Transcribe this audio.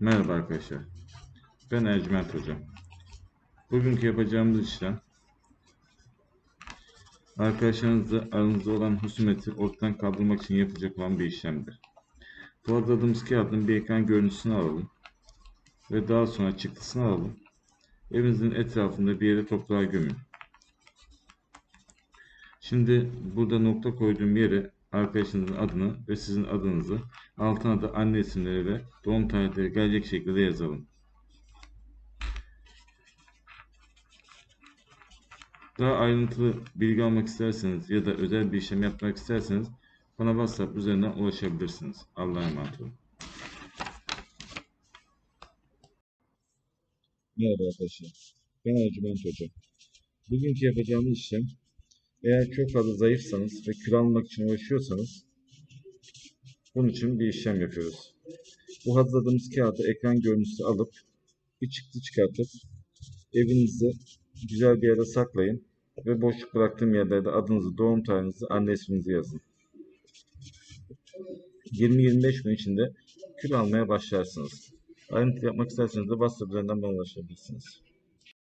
Merhaba arkadaşlar. Ben Ercüment Hoca. Bugünkü yapacağımız işlem arkadaşlarınızla aranızda olan husumeti ortadan kaldırmak için yapılacak olan bir işlemdir. Bu hazırladığımız kağıdın bir ekran görüntüsünü alalım ve daha sonra çıktısını alalım. Evinizin etrafında bir yere toprağa gömün. Şimdi burada nokta koyduğum yere arkadaşınızın adını ve sizin adınızı altına da anne isimleri ve doğum tarihleri gelecek şekilde yazalım. Daha ayrıntılı bilgi almak isterseniz ya da özel bir işlem yapmak isterseniz bana WhatsApp üzerinden ulaşabilirsiniz. Allah'a emanet olun. Merhaba arkadaşlar. Ben Ercüment Hoca. Bugünkü yapacağımız işlem eğer çok fazla zayıfsanız ve kilo almak için uğraşıyorsanız bunun için bir işlem yapıyoruz. Bu hazırladığımız kağıdı ekran görüntüsü alıp bir çıktı çıkartıp evinizi güzel bir yere saklayın ve boşluk bıraktığım yerlerde adınızı, doğum tarihinizi, anne isminizi yazın. 20-25 gün içinde kilo almaya başlarsınız. Ayrıntı yapmak isterseniz de WhatsApp üzerinden bana ulaşabilirsiniz.